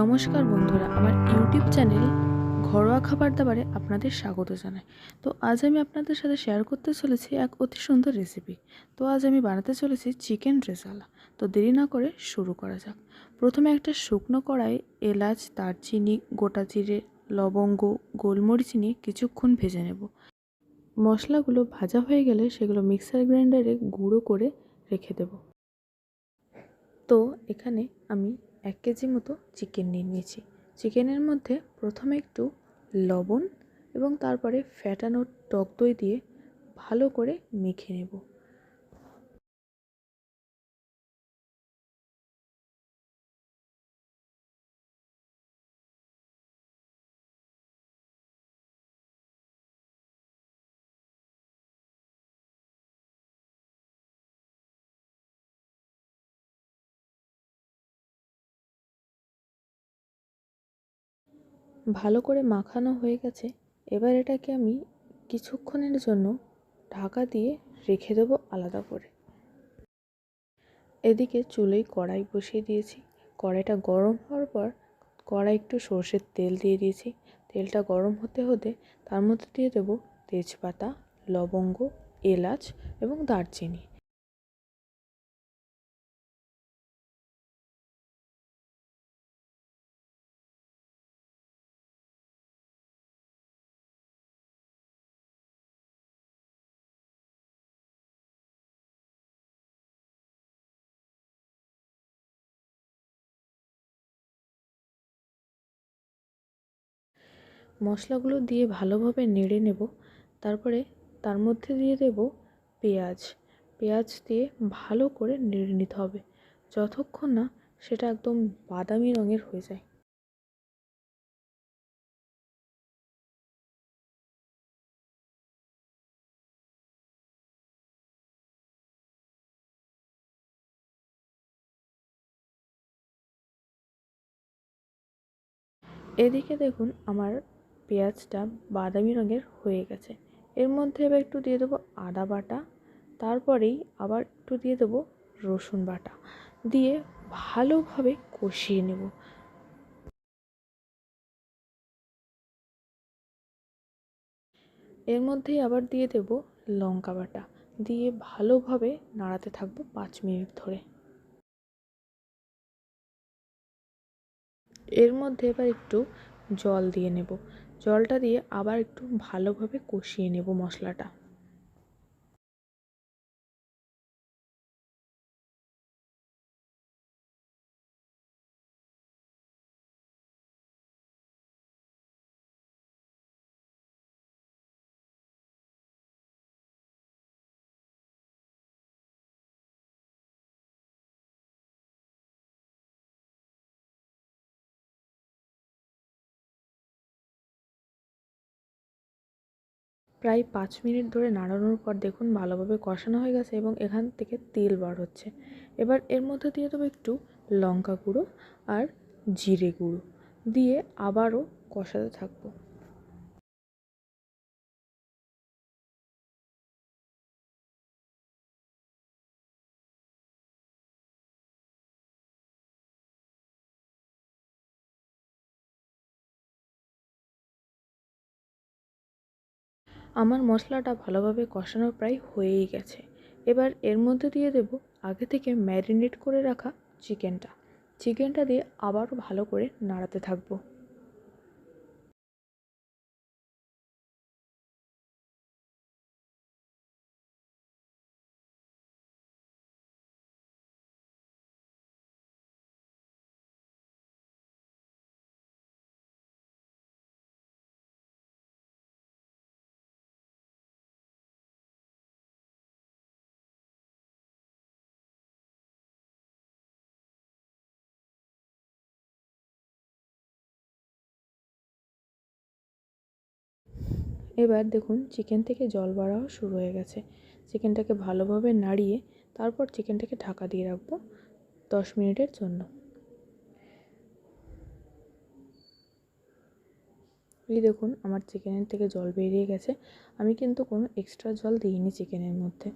নমস্কার বন্ধুরা, আমার ইউটিউব চ্যানেল ঘরোয়া খাবার দাবারে আপনাদের স্বাগত জানাই। তো আজ আমি আপনাদের সাথে শেয়ার করতে চলেছি এক অতি সুন্দর রেসিপি তো আজ আমি বানাতে চলেছি চিকেন রেজালা তো দেরি না করে শুরু করা যাক। প্রথমে একটা শুকনো কড়াই এলাচ, দারচিনি, গোটা জিরে, লবঙ্গ, গোলমরিচ নিয়ে কিছুক্ষণ ভেজে নেব। মশলাগুলো ভাজা হয়ে গেলে সেগুলো মিক্সার গ্রাইন্ডারে গুঁড়ো করে রেখে দেব। তো এখানে আমি এক কেজি মতো চিকেন নিয়ে নিয়েছি। চিকেনের মধ্যে প্রথমে একটু লবণ এবং তারপরে ফ্যাটানো টক দই দিয়ে ভালো করে মেখে নেব। ভালো করে মাখানো হয়ে গেছে, এবার এটাকে আমি কিছুক্ষণের জন্য ঢাকা দিয়ে রেখে দেবো আলাদা করে। এদিকে চুলোয় কড়াই বসিয়ে দিয়েছি। কড়াইটা গরম হওয়ার পর কড়াই একটু সর্ষের তেল দিয়ে দিয়েছি। তেলটা গরম হতে হতে তার মধ্যে দিয়ে দেবো তেজপাতা, লবঙ্গ, এলাচ এবং দারচিনি। মশলাগুলো দিয়ে ভালোভাবে নেড়ে নেব। তারপরে তার মধ্যে দিয়ে দেব পেঁয়াজ। পেঁয়াজ দিয়ে ভালো করে নেড়ে নিতে হবে। যতক্ষণ না সেটা একদম বাদামি রঙের হয়ে যায়। এদিকে দেখুন আমার পেঁয়াজটা বাদামি রঙের হয়ে গেছে। এর মধ্যে এবার একটু দিয়ে দেবো আদা বাটা, তারপরেই আবার একটু দিয়ে দেবো রসুন বাটা। দিয়ে ভালোভাবে কষিয়ে নেব। এর মধ্যেই আবার দিয়ে দেব লঙ্কা বাটা। দিয়ে ভালোভাবে নাড়াতে থাকব পাঁচ মিনিট ধরে। এর মধ্যে এবার একটু জল দিয়ে নেব। জলটা দিয়ে আবার একটু ভালোভাবে কষিয়ে নেব মশলাটা। প্রায় পাঁচ মিনিট ধরে নাড়ানোর পর দেখুন ভালোভাবে কষানো হয়ে গেছে এবং এখান থেকে তেল বার হচ্ছে। এবার এর মধ্যে দিয়ে দেবো একটু লঙ্কা গুঁড়ো আর জিরে গুঁড়ো। দিয়ে আবারও কষাতে থাকব। আমার মশলাটা ভালোভাবে কষানো প্রায় হয়েই গেছে। এবার এর মধ্যে দিয়ে দেব আগে থেকে ম্যারিনেট করে রাখা চিকেনটা। চিকেনটা দিয়ে আবারও ভালো করে নাড়াতে থাকব। এবার দেখুন চিকেন থেকে জল বাড়াও শুরু হয়ে গেছে। চিকেনটাকে ভালোভাবে নাড়িয়ে তারপর চিকেনটাকে ঢাকা দিয়ে রাখব দশ মিনিটের জন্য। এই দেখুন, আমার চিকেনের থেকে জল বেরিয়ে গেছে। আমি কিন্তু কোনো এক্সট্রা জল দিইনি চিকেনের মধ্যে।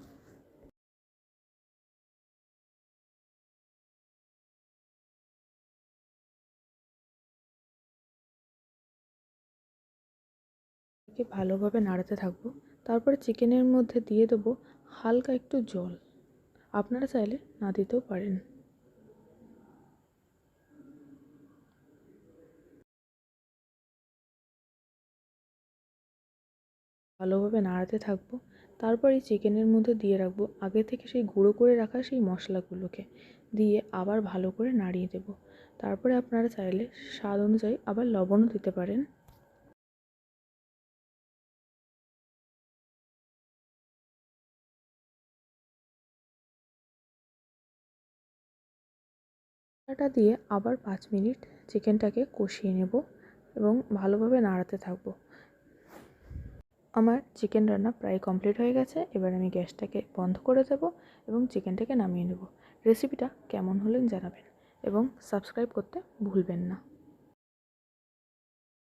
চিকেনটাকে ভালোভাবে নাড়াতে থাকব। তারপরে চিকেনের মধ্যে দিয়ে দেবো হালকা একটু জল। আপনারা চাইলে না দিতেও পারেন। ভালোভাবে নাড়াতে থাকব। তারপর এই চিকেনের মধ্যে দিয়ে রাখব আগে থেকে সেই গুঁড়ো করে রাখা সেই মশলাগুলোকে। দিয়ে আবার ভালো করে নাড়িয়ে দেবো। তারপরে আপনারা চাইলে স্বাদ অনুযায়ী আবার লবণও দিতে পারেন। মশলাটা দিয়ে আবার পাঁচ মিনিট চিকেনটাকে কষিয়ে নেব এবং ভালোভাবে নাড়াতে থাকব। আমার চিকেন রান্না প্রায় কমপ্লিট হয়ে গেছে। এবার আমি গ্যাসটাকে বন্ধ করে দেব এবং চিকেনটাকে নামিয়ে নেব। রেসিপিটা কেমন হলেন জানাবেন এবং সাবস্ক্রাইব করতে ভুলবেন না।